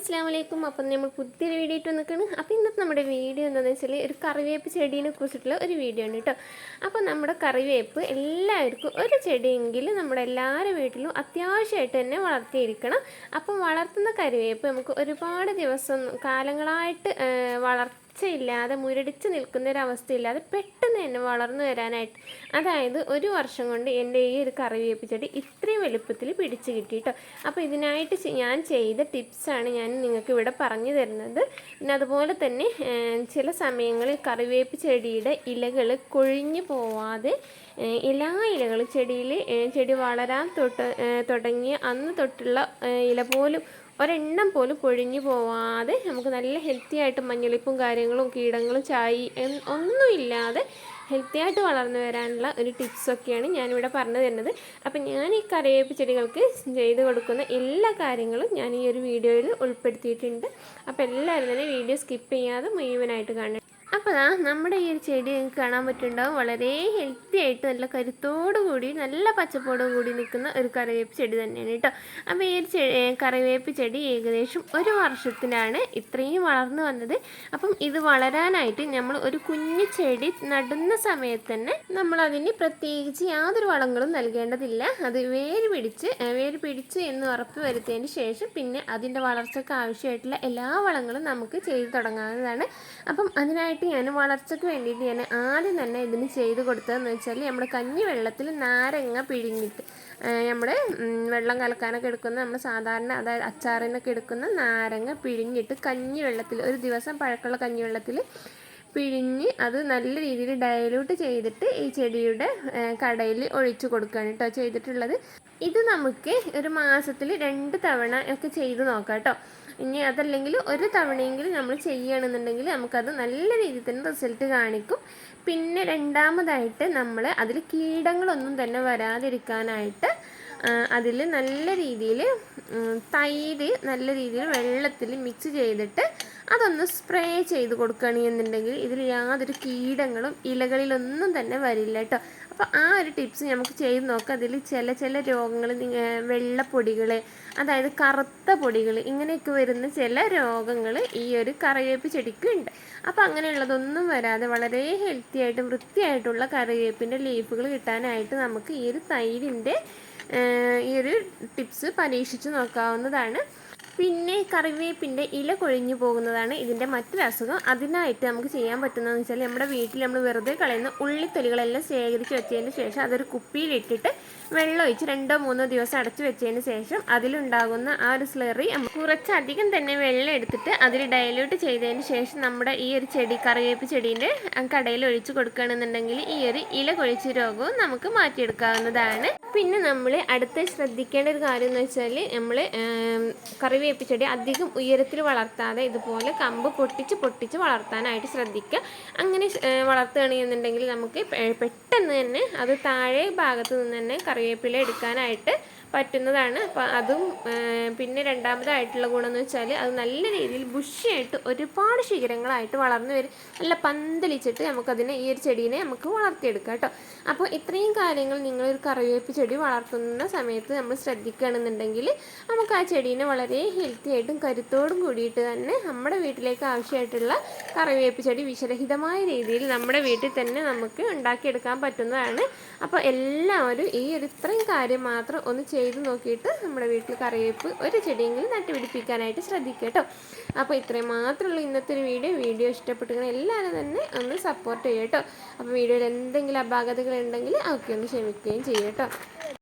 അസ്സാം വലൈക്കും അപ്പം നമ്മൾ പുതിയൊരു വീഡിയോ ഇട്ട് നിൽക്കുകയാണ് അപ്പോൾ ഇന്നത്തെ നമ്മുടെ വീഡിയോ എന്താണെന്ന് വെച്ചാൽ ഒരു കറിവേപ്പ് ചെടീനെ കുറിച്ചിട്ടുള്ള ഒരു വീഡിയോ ആണ് കേട്ടോ. അപ്പോൾ നമ്മുടെ കറിവേപ്പ് എല്ലാവർക്കും ഒരു ചെടിയെങ്കിലും നമ്മുടെ എല്ലാവരുടെ വീട്ടിലും അത്യാവശ്യമായിട്ട് തന്നെ വളർത്തിയിരിക്കണം. അപ്പം വളർത്തുന്ന കറിവേപ്പ് നമുക്ക് ഒരുപാട് ദിവസം കാലങ്ങളായിട്ട് വളർച്ചയില്ലാതെ മുരടിച്ച് നിൽക്കുന്ന ഒരു അവസ്ഥയില്ലാതെ പെട്ടെന്ന് തന്നെ വളർന്നു വരാനായിട്ട്. അതായത് ഒരു വർഷം കൊണ്ട് എന്റെ ഈ ഒരു കറിവേപ്പ് ചെടി ഇത്രയും വലുപ്പത്തിൽ പിടിച്ച് കിട്ടി കേട്ടോ അപ്പോൾ ഇതിനായിട്ട് ഞാൻ ചെയ്ത ടിപ്സാണ് ഞാൻ നിങ്ങൾക്ക് ഇവിടെ പറഞ്ഞു തരുന്നത്. പിന്നെ അതുപോലെ തന്നെ ചില സമയങ്ങളിൽ കറിവേപ്പ് ചെടിയുടെ ഇലകൾ കൊഴിഞ്ഞു പോവാതെ എല്ലാ ഇലകളും ചെടിയിൽ ചെടി വളരാൻ തൊട്ട് തുടങ്ങിയ അന്ന് തൊട്ടുള്ള ഇല പോലും ഒരെണ്ണം പോലും പൊഴിഞ്ഞു പോവാതെ നമുക്ക് നല്ല ഹെൽത്തി ആയിട്ട് മഞ്ഞളിപ്പും കാര്യങ്ങളും കീടങ്ങളും ചായി ഒന്നുമില്ലാതെ ഹെൽത്തി ആയിട്ട് വളർന്നു വരാനുള്ള ഒരു ടിപ്സൊക്കെയാണ് ഞാനിവിടെ പറഞ്ഞു തരുന്നത്. അപ്പം ഞാൻ ഈ കറിവേപ്പ് ചെടികൾക്ക് ചെയ്ത് കൊടുക്കുന്ന എല്ലാ കാര്യങ്ങളും ഞാൻ ഈ ഒരു വീഡിയോയിൽ ഉൾപ്പെടുത്തിയിട്ടുണ്ട്. അപ്പോൾ എല്ലാവരും തന്നെ വീഡിയോ സ്കിപ്പ് ചെയ്യാതെ മുഴുവനായിട്ട് കാണണം അപ്പോൾ ആ നമ്മുടെ ഈ ഒരു ചെടി നിങ്ങൾക്ക് കാണാൻ പറ്റുന്നുണ്ടാവും വളരെ ഹെൽത്തി ആയിട്ട് നല്ല കരുത്തോടു കൂടി നല്ല പച്ചപ്പോടും കൂടി നിൽക്കുന്ന ഒരു കറിവേപ്പ് ചെടി തന്നെയാണ് കേട്ടോ. അപ്പോൾ ഈ ഒരു ചെടി കറിവേപ്പ് ചെടി ഏകദേശം ഒരു വർഷത്തിലാണ് ഇത്രയും വളർന്നു വന്നത്. അപ്പം ഇത് വളരാനായിട്ട് നമ്മൾ ഒരു കുഞ്ഞു ചെടി നടുന്ന സമയത്ത് തന്നെ നമ്മൾ അതിന് പ്രത്യേകിച്ച് യാതൊരു വളങ്ങളും നൽകേണ്ടതില്ല. അത് വേര് പിടിച്ച് വേര് പിടിച്ച് എന്ന് ഉറപ്പ് വരുത്തിയതിന് ശേഷം പിന്നെ അതിന്റെ വളർച്ചയ്ക്ക് ആവശ്യമായിട്ടുള്ള എല്ലാ വളങ്ങളും നമുക്ക് ചെയ്തു തുടങ്ങാവുന്നതാണ്. അപ്പം അതിനായിട്ട് ആയിട്ട് ഞാൻ വളർച്ചയ്ക്ക് വേണ്ടിയിട്ട് ഞാൻ ആദ്യം തന്നെ ഇതിന് ചെയ്ത് കൊടുത്തതെന്ന് വെച്ചാൽ നമ്മുടെ കഞ്ഞി വെള്ളത്തിൽ നാരങ്ങ പിഴിഞ്ഞിട്ട് നമ്മുടെ വെള്ളം കലക്കാനൊക്കെ എടുക്കുന്ന നമ്മൾ സാധാരണ അതായത് അച്ചാറിനൊക്കെ എടുക്കുന്ന നാരങ്ങ പിഴിഞ്ഞിട്ട് കഞ്ഞി വെള്ളത്തിൽ ഒരു ദിവസം പഴക്കമുള്ള കഞ്ഞി വെള്ളത്തിൽ പിഴിഞ്ഞ് അത് നല്ല രീതിയിൽ ഡയലൂട്ട് ചെയ്തിട്ട് ഈ ചെടിയുടെ കടയിൽ ഒഴിച്ചു കൊടുക്കുകയാണ് കേട്ടോ ചെയ്തിട്ടുള്ളത്. ഇത് നമുക്ക് ഒരു മാസത്തിൽ രണ്ട് തവണ ഒക്കെ ചെയ്ത് നോക്കാം കേട്ടോ. ഇനി അതല്ലെങ്കിൽ ഒരു തവണയെങ്കിലും നമ്മൾ ചെയ്യുകയാണെന്നുണ്ടെങ്കിൽ നമുക്കത് നല്ല രീതിയിൽ തന്നെ റിസൾട്ട് കാണിക്കും. പിന്നെ രണ്ടാമതായിട്ട് നമ്മൾ അതിൽ കീടങ്ങളൊന്നും തന്നെ വരാതിരിക്കാനായിട്ട് അതിൽ നല്ല രീതിയിൽ തൈര് നല്ല രീതിയിൽ വെള്ളത്തിൽ മിക്സ് ചെയ്തിട്ട് അതൊന്ന് സ്പ്രേ ചെയ്ത് കൊടുക്കുകയാണെന്നുണ്ടെങ്കിൽ ഇതിൽ യാതൊരു കീടങ്ങളും ഇലകളിലൊന്നും തന്നെ വരില്ല കേട്ടോ അപ്പോൾ ആ ഒരു ടിപ്സ് നമുക്ക് ചെയ്ത് നോക്കാം. അതിൽ ചില ചില രോഗങ്ങൾ വെള്ളപ്പൊടികൾ അതായത് കറുത്ത പൊടികൾ ഇങ്ങനെയൊക്കെ വരുന്ന ചില രോഗങ്ങൾ ഈ ഒരു കറിവേപ്പ് ചെടിക്ക് ഉണ്ട് അപ്പോൾ അങ്ങനെയുള്ളതൊന്നും വരാതെ വളരെ ഹെൽത്തി ആയിട്ട് വൃത്തിയായിട്ടുള്ള കറിവേപ്പിന്റെ ലീഫുകൾ കിട്ടാനായിട്ട് നമുക്ക് ഈ ഒരു തൈരിന്റെ ഈ ഒരു ടിപ്സ് പരീക്ഷിച്ച് നോക്കാവുന്നതാണ്. പിന്നെ കറിവേപ്പിന്റെ ഇല കൊഴിഞ്ഞു പോകുന്നതാണ് ഇതിന്റെ മറ്റൊരു അസുഖം. അതിനായിട്ട് നമുക്ക് ചെയ്യാൻ പറ്റുന്നതെന്ന് വെച്ചാൽ നമ്മുടെ വീട്ടിൽ നമ്മൾ വെറുതെ കളയുന്ന ഉള്ളിത്തൊലികളെല്ലാം ശേഖരിച്ച് വെച്ചതിന് ശേഷം അതൊരു കുപ്പിയിലിട്ടിട്ട് വെള്ളം ഒഴിച്ച് രണ്ടോ മൂന്നോ ദിവസം അടച്ചു വെച്ചതിന് ശേഷം അതിലുണ്ടാകുന്ന ആ ഒരു സ്ലറി കുറച്ചധികം തന്നെ വെള്ളം എടുത്തിട്ട് അതിൽ ഡയലൂട്ട് ചെയ്തതിന് ശേഷം നമ്മുടെ ഈ ഒരു ചെടി കറിവേപ്പ് ചെടീന്റെ കടയിൽ ഒഴിച്ചു കൊടുക്കുകയാണെന്നുണ്ടെങ്കിൽ ഈ ഒരു ഇല കൊഴിച്ച് രോഗവും നമുക്ക് മാറ്റിയെടുക്കാവുന്നതാണ്. പിന്നെ നമ്മൾ അടുത്ത് ശ്രദ്ധിക്കേണ്ട ഒരു കാര്യം എന്ന് വെച്ചാൽ നമ്മൾ കറിവേപ്പ് ചെടി അധികം ഉയരത്തിൽ വളർത്താതെ ഇതുപോലെ കമ്പ് പൊട്ടിച്ച് പൊട്ടിച്ച് വളർത്താനായിട്ട് ശ്രദ്ധിക്കുക. അങ്ങനെ വളർത്തുകയാണെന്നുണ്ടെങ്കിൽ നമുക്ക് പെട്ടെന്ന് തന്നെ അത് താഴെ ഭാഗത്ത് നിന്ന് തന്നെ കറിവേപ്പില എടുക്കാനായിട്ട് പറ്റുന്നതാണ്. അപ്പോൾ അതും പിന്നെ രണ്ടാമതായിട്ടുള്ള ഗുണമെന്ന് വെച്ചാൽ അത് നല്ല രീതിയിൽ ബുഷിയായിട്ട് ഒരുപാട് ശിഖരങ്ങളായിട്ട് വളർന്നു വരും. നല്ല പന്തലിച്ചിട്ട് നമുക്കതിനെ ഈ ഒരു ചെടീനെ നമുക്ക് വളർത്തിയെടുക്കാം കേട്ടോ. അപ്പോൾ ഇത്രയും കാര്യങ്ങൾ നിങ്ങളൊരു കറിവേപ്പ് ചെടി വളർത്തുന്ന സമയത്ത് നമ്മൾ ശ്രദ്ധിക്കുകയാണെന്നുണ്ടെങ്കിൽ നമുക്ക് ആ ചെടീനെ വളരെ ഹെൽത്തി ആയിട്ടും കരുത്തോടും കൂടിയിട്ട് തന്നെ നമ്മുടെ വീട്ടിലേക്ക് ആവശ്യമായിട്ടുള്ള കറിവേപ്പ് ചെടി വിഷരഹിതമായ രീതിയിൽ നമ്മുടെ വീട്ടിൽ തന്നെ നമുക്ക് ഉണ്ടാക്കിയെടുക്കാൻ പറ്റുന്നതാണ്. അപ്പോൾ എല്ലാവരും ഈ ഒരു ഇത്രയും കാര്യം മാത്രം ഒന്ന് ചെയ്ത് നോക്കിയിട്ട് നമ്മുടെ വീട്ടിൽ കറിവേപ്പ് ഒരു ചെടിയെങ്കിലും നട്ടുപിടിപ്പിക്കാനായിട്ട് ശ്രദ്ധിക്കുക കേട്ടോ. അപ്പോൾ ഇത്രയും മാത്രമുള്ള ഇന്നത്തെ ഒരു വീഡിയോ. വീഡിയോ ഇഷ്ടപ്പെട്ടുകഴിഞ്ഞാൽ എല്ലാവരും തന്നെ ഒന്ന് സപ്പോർട്ട് ചെയ്യട്ടോ അപ്പോൾ വീഡിയോയിൽ എന്തെങ്കിലും അപാകതകൾ ഉണ്ടെങ്കിൽ അതൊക്കെ ഒന്ന് ക്ഷമിക്കുകയും ചെയ്യുക കേട്ടോ.